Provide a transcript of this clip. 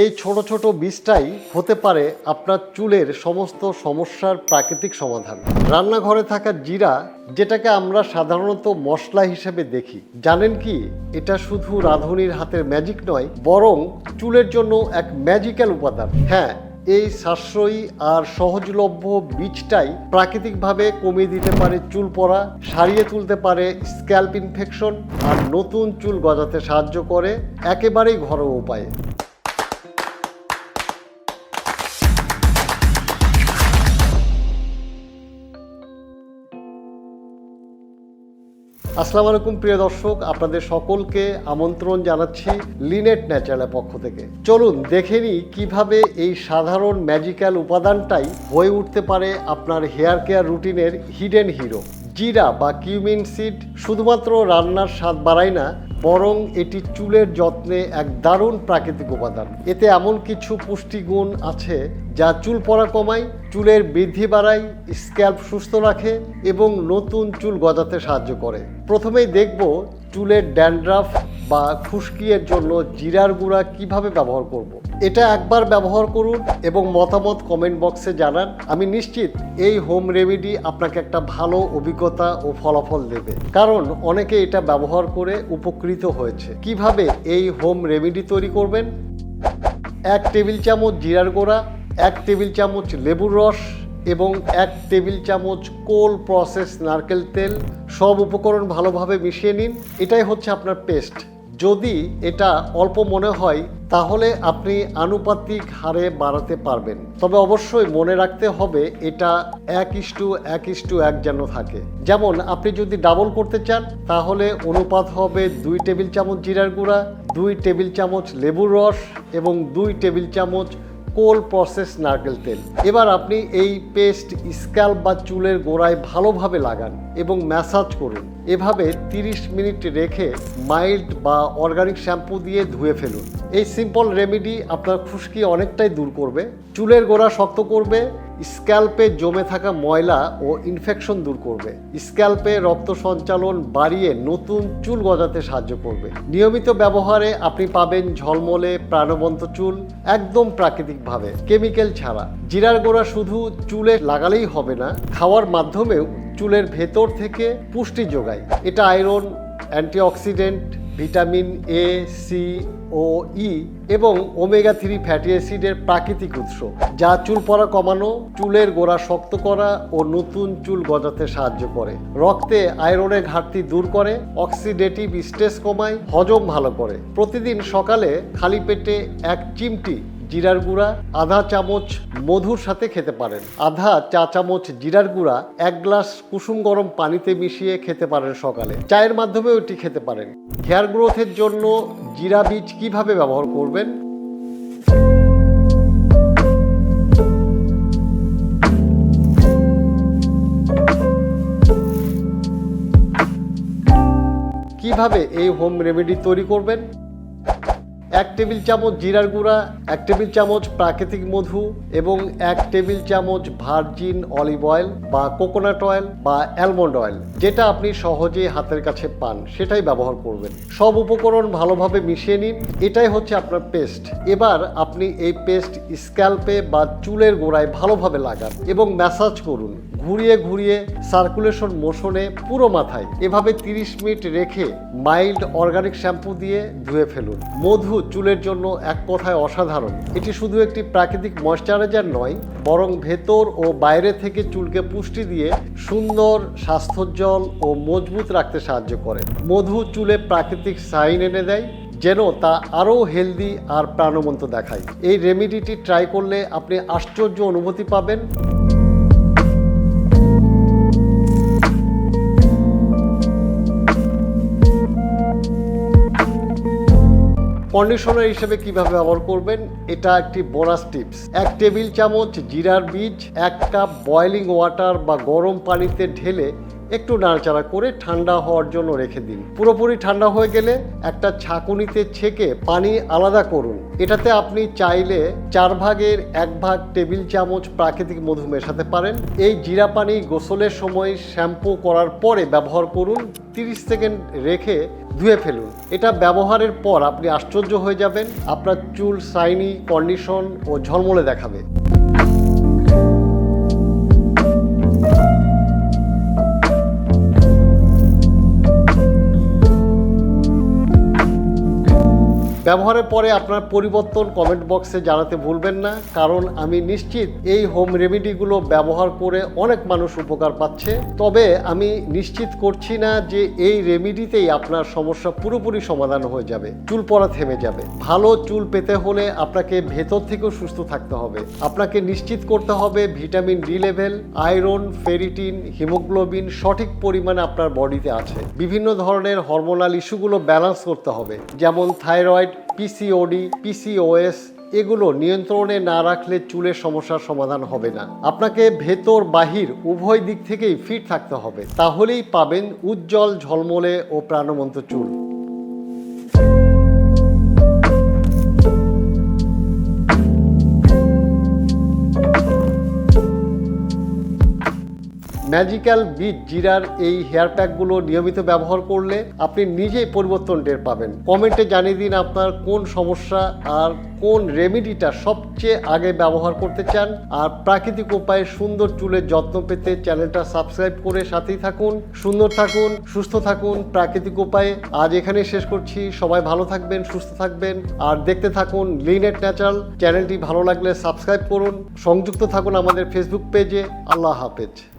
এই ছোট ছোট বীজটাই হতে পারে আপনার চুলের সমস্ত সমস্যার প্রাকৃতিক সমাধান। রান্নাঘরে থাকা জিরা, যেটাকে আমরা সাধারণত মশলা হিসেবে দেখি। জানেন কি? এটা শুধু রাঁধুনির হাতের ম্যাজিক নয়, বরং চুলের জন্য এক ম্যাজিক্যাল উপাদান। হ্যাঁ এই সাশ্রয়ী আর সহজলভ্য বীজটাই প্রাকৃতিকভাবে কমিয়ে দিতে পারে চুল পড়া, সারিয়ে তুলতে পারে স্ক্যাল্প ইনফেকশন আর নতুন চুল গজাতে সাহায্য করে একেবারেই ঘরোয়া উপায়ে। আসসালামু আলাইকুম, প্রিয় দর্শক। আপনাদের সকলকে আমন্ত্রণ জানাচ্ছি লিনেট ন্যাচারালের পক্ষ থেকে। চলুন দেখে নিই কীভাবে এই সাধারণ ম্যাজিক্যাল উপাদানটাই হয়ে উঠতে পারে আপনার হেয়ার কেয়ার রুটিনের হিডেন হিরো। জিরা বা কিউমিন সিড শুধুমাত্র রান্নার স্বাদ বাড়ায় না বরং এটি চুলের যত্নে এক দারুণ প্রাকৃতিক উপাদান। এতে এমন কিছু পুষ্টিগুণ আছে যা চুল পড়া কমায়, চুলের বৃদ্ধি বাড়ায়, স্ক্যাল্প সুস্থ রাখে এবং নতুন চুল গজাতে সাহায্য করে। প্রথমেই দেখব চুলের ড্যান্ড্রাফ বা খুশকিয়ের জন্য জিরার গুঁড়া কীভাবে ব্যবহার করব। এটা একবার ব্যবহার করুন এবং মতামত কমেন্ট বক্সে জানান। আমি নিশ্চিত এই হোম রেমেডি আপনাকে একটা ভালো অভিজ্ঞতা ও ফলাফল দেবে। কারণ অনেকে এটা ব্যবহার করে উপকৃত হয়েছে। কীভাবে এই হোম রেমেডি তৈরি করবেন? এক টেবিল চামচ জিরার গুঁড়া, এক টেবিল চামচ লেবুর রস এবং এক টেবিল চামচ কোল প্রসেস নারকেল তেল। সব উপকরণ ভালোভাবে মিশিয়ে নিন। এটাই হচ্ছে আপনার পেস্ট যদি এটা অল্প মনে হয়, তাহলে আপনি আনুপাতিক হারে বাড়াতে পারবেন। তবে অবশ্যই মনে রাখতে হবে, এটা এক ইস্টু এক ইস্টু এক যেন থাকে। যেমন, আপনি যদি ডাবল করতে চান, তাহলে অনুপাত হবে দুই টেবিল চামচ জিরার গুঁড়া, দুই টেবিল চামচ লেবুর রস এবং দুই টেবিল চামচ কোল প্রসেস নারকেল তেল। এবার আপনি এই পেস্ট স্ক্যাল বা চুলের গোড়ায় ভালোভাবে লাগান এবং ম্যাসাজ করুন। এভাবে 30 মিনিট রেখে মাইল্ড বা অর্গানিক শ্যাম্পু দিয়ে ধুয়ে ফেলুন। এই সিম্পল রেমেডি আপনার খুশকি অনেকটাই দূর করবে। চুলের গোড়া শক্ত করবে স্ক্যাল্পে জমে থাকা ময়লা ও ইনফেকশন দূর করবে। স্ক্যাল্পে রক্ত সঞ্চালন বাড়িয়ে নতুন চুল গজাতে সাহায্য করবে। নিয়মিত ব্যবহারে আপনি পাবেন ঝলমলে প্রাণবন্ত চুল একদম প্রাকৃতিকভাবে, কেমিক্যাল ছাড়া। জিরার গোড়া শুধু চুলে লাগালেই হবে না, খাওয়ার মাধ্যমেও চুলের ভেতর থেকে পুষ্টি যোগায়। এটা iron, antioxidant vitamin A C O E এবং ওমেগা থ্রি ফ্যাটি অ্যাসিডের প্রাকৃতিক উৎস, যা চুল পড়া কমানো, চুলের গোড়া শক্ত করা ও নতুন চুল গজাতে সাহায্য করে। রক্তে আয়রনের ঘাটতি দূর করে, অক্সিডেটিভ স্ট্রেস কমায়, হজম ভালো করে। প্রতিদিন সকালে খালি পেটে এক চিমটি জিরার গুঁড়া, আধা চামচ মধুর সাথে খেতে পারেন। আধা চা চামচ জিরার গুঁড়া, এক গ্লাস কুসুম গরম পানিতে মিশিয়ে খেতে পারেন সকালে। চায়ের মাধ্যমেও এটি খেতে পারেন। হেয়ার গ্রোথের জন্য জিরা বীজ কীভাবে ব্যবহার করবেন? কীভাবে এই হোম রেমেডি তৈরি করবেন? এক টেবিল চামচ জিরার গুঁড়া, এক টেবিল চামচ প্রাকৃতিক মধু এবং এক টেবিল চামচ ভার্জিন অলিভ অয়েল বা কোকোনাট অয়েল বা অ্যালমন্ড অয়েল, যেটা আপনি সহজেই হাতের কাছে পান, সেটাই ব্যবহার করবেন। সব উপকরণ ভালোভাবে মিশিয়ে নিন, এটাই হচ্ছে আপনার পেস্ট। এবার আপনি এই পেস্ট স্ক্যাল্পে বা চুলের গোড়ায় ভালোভাবে লাগান এবং ম্যাসাজ করুন। ঘুরিয়ে ঘুরিয়ে সার্কুলেশন মোশনে পুরো মাথায়। এভাবে 30 মিনিট রেখে মাইল্ড অর্গানিক শ্যাম্পু দিয়ে ধুয়ে ফেলুন। মধু চুলের জন্য এক কথায় অসাধারণ। এটি শুধু একটি প্রাকৃতিক ময়শ্চারাইজার নয়, বরং ভেতর ও বাইরে থেকে চুলকে পুষ্টি দিয়ে সুন্দর স্বাস্থ্যোজ্জ্বল ও মজবুত রাখতে সাহায্য করে। মধু চুলে প্রাকৃতিক সাইন এনে দেয়, যেন তা আরও হেলদি আর প্রাণবন্ত দেখায়। এই রেমিডিটি ট্রাই করলে আপনি আশ্চর্য অনুভূতি পাবেন। কন্ডিশনার হিসেবে কীভাবে ব্যবহার করবেন, এটা একটি বোনাস টিপস এক টেবিল চামচ জিরার বীজ, এক কাপ বয়েলিং ওয়াটার বা গরম পানিতে ঢেলে একটু নাড়াচাড়া করে ঠান্ডা হওয়ার জন্য রেখে দিন। পুরোপুরি ঠান্ডা হয়ে গেলে একটা ছাঁকুনিতে ছেঁকে পানি আলাদা করুন। এটাতে আপনি চাইলে চার ভাগের এক ভাগ টেবিল চামচ প্রাকৃতিক মধু মেশাতে পারেন। এই জিরা পানি গোসলের সময় শ্যাম্পু করার পরে ব্যবহার করুন। তিরিশ সেকেন্ড রেখে ধুয়ে ফেলুন। এটা ব্যবহারের পর আপনি আশ্চর্য হয়ে যাবেন। আপনার চুল, সাইনি, কন্ডিশন ও ঝলমলে দেখাবে। ব্যবহারের পরে আপনার পরিবর্তন কমেন্ট বক্সে জানাতে ভুলবেন না, কারণ আমি নিশ্চিত এই হোম রেমেডিগুলো ব্যবহার করে অনেক মানুষ উপকার পাচ্ছে। তবে আমি নিশ্চিত করছি না যে এই রেমেডিতেই আপনার সমস্যা পুরোপুরি সমাধান হয়ে যাবে, চুল পড়া থেমে যাবে। ভালো চুল পেতে হলে আপনাকে ভেতর থেকেও সুস্থ থাকতে হবে। আপনাকে নিশ্চিত করতে হবে vitamin D level iron ferritin haemoglobin সঠিক পরিমাণে আপনার বডিতে আছে। বিভিন্ন ধরনের হরমোনাল ইস্যুগুলো ব্যালেন্স করতে হবে, যেমন থাইরয়েড পিসিওডি, পিসিওএস এগুলো নিয়ন্ত্রণে না রাখলে চুলের সমস্যার সমাধান হবে না। আপনাকে ভেতর বাহির উভয় দিক থেকেই ফিট থাকতে হবে। তাহলেই পাবেন উজ্জ্বল ঝলমলে ও প্রাণবন্ত চুল। ম্যাজিক্যাল বিট জিরার এই হেয়ার প্যাকগুলো নিয়মিত ব্যবহার করলে আপনি নিজেই পরিবর্তন টের পাবেন। কমেন্টে জানিয়ে দিন আপনার কোন সমস্যা আর কোন রেমেডিটা সবচেয়ে আগে ব্যবহার করতে চান। আর প্রাকৃতিক উপায়ে সুন্দর চুলের যত্ন পেতে চ্যানেলটা সাবস্ক্রাইব করে সাথেই থাকুন। সুন্দর থাকুন, সুস্থ থাকুন প্রাকৃতিক উপায়ে। আজ এখানে শেষ করছি। সবাই ভালো থাকবেন, সুস্থ থাকবেন। আর দেখতে থাকুন লিনেট ন্যাচারাল চ্যানেলটি ভালো লাগলে সাবস্ক্রাইব করুন। সংযুক্ত থাকুন আমাদের ফেসবুক পেজে আল্লাহ হাফেজ।